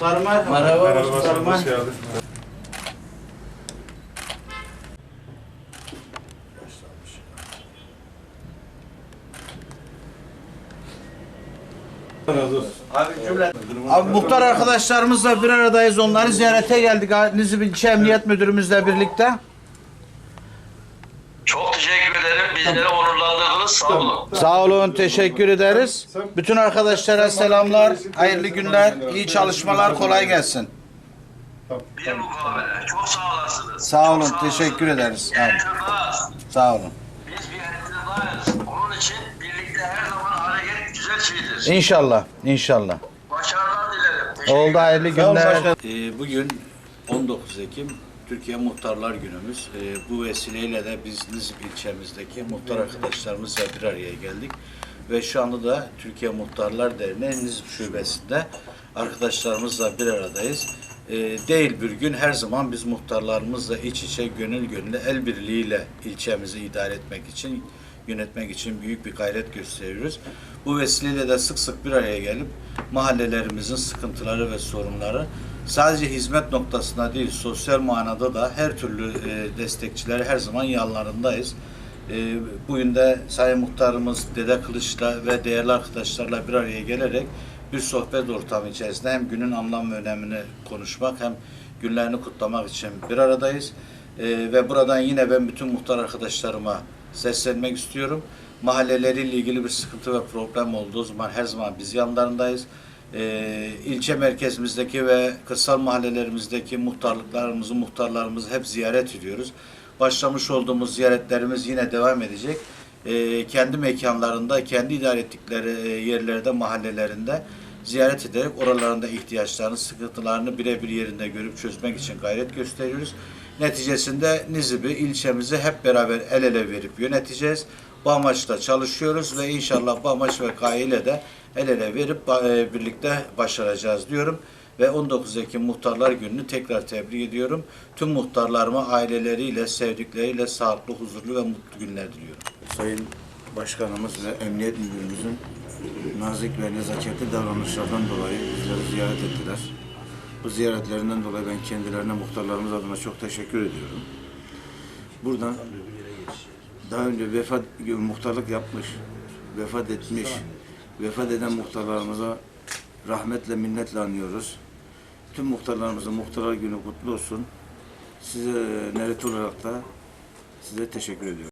Muhtarım merhaba. Merhaba. Merhaba, Muhtarım hoş geldin. Abi cümle. Abi muhtar arkadaşlarımızla bir aradayız. Onları ziyarete geldik. Nizip İlçe Emniyet Müdürümüzle birlikte. Çok teşekkür ederim. Bizleri onurlandırdınız. Sağ olun. Sağ olun, teşekkür ederiz. Bütün arkadaşlara selamlar, hayırlı günler, iyi çalışmalar, kolay gelsin. Bir mukabele. Çok sağ olasınız. Sağ olun, Çok teşekkür ederiz. Bir Abi. yardımcıyız. Sağ olun. Biz bir yardımcıyız. Onun için birlikte her zaman hareket güzel şeydir. İnşallah, inşallah. Başarılar dilerim. Teşekkür Oldu hayırlı günler. Ee, bugün 19 Ekim Türkiye Muhtarlar Günümüz. Ee, bu vesileyle de biz Nizip ilçemizdeki muhtar arkadaşlarımızla bir araya geldik. Ve şu anda da Türkiye Muhtarlar Derneği Nizip Şubesi'nde arkadaşlarımızla bir aradayız. Ee, değil bir gün her zaman biz muhtarlarımızla iç içe gönül gönüle el birliğiyle ilçemizi idare etmek için yönetmek için büyük bir gayret gösteriyoruz. Bu vesileyle de sık sık bir araya gelip mahallelerimizin sıkıntıları ve sorunları sadece hizmet noktasında değil sosyal manada da her türlü e, destekçileri her zaman yanlarındayız. E, bugün de Sayın Muhtarımız Dede Kılıç'la ve değerli arkadaşlarla bir araya gelerek bir sohbet ortamı içerisinde hem günün anlam ve önemini konuşmak hem günlerini kutlamak için bir aradayız. E, ve buradan yine ben bütün muhtar arkadaşlarıma seslenmek istiyorum. Mahalleleriyle ilgili bir sıkıntı ve problem olduğu zaman her zaman biz yanlarındayız. Ee, ilçe merkezimizdeki ve kırsal mahallelerimizdeki muhtarlıklarımızı, muhtarlarımızı hep ziyaret ediyoruz. Başlamış olduğumuz ziyaretlerimiz yine devam edecek. Ee, kendi mekanlarında, kendi idare ettikleri e, yerlerde, mahallelerinde ziyaret ederek oralarında ihtiyaçlarını, sıkıntılarını birebir yerinde görüp çözmek için gayret gösteriyoruz. Neticesinde Nizip'i, ilçemizi hep beraber el ele verip yöneteceğiz. Bu amaçla çalışıyoruz ve inşallah bu amaç ve gayeyle de el ele verip e, birlikte başaracağız diyorum. Ve 19 Ekim Muhtarlar Günü'nü tekrar tebrik ediyorum. Tüm muhtarlarıma aileleriyle, sevdikleriyle sağlıklı, huzurlu ve mutlu günler diliyorum. Sayın Başkanımız ve Emniyet Müdürümüzün nazik ve nezaketli davranışlardan dolayı bizleri ziyaret ettiler. Bu ziyaretlerinden dolayı ben kendilerine muhtarlarımız adına çok teşekkür ediyorum. Buradan daha önce vefat muhtarlık yapmış, vefat etmiş, vefat eden muhtarlarımıza rahmetle minnetle anıyoruz. Tüm muhtarlarımızın muhtarlar günü kutlu olsun. Size neret olarak da size teşekkür ediyorum.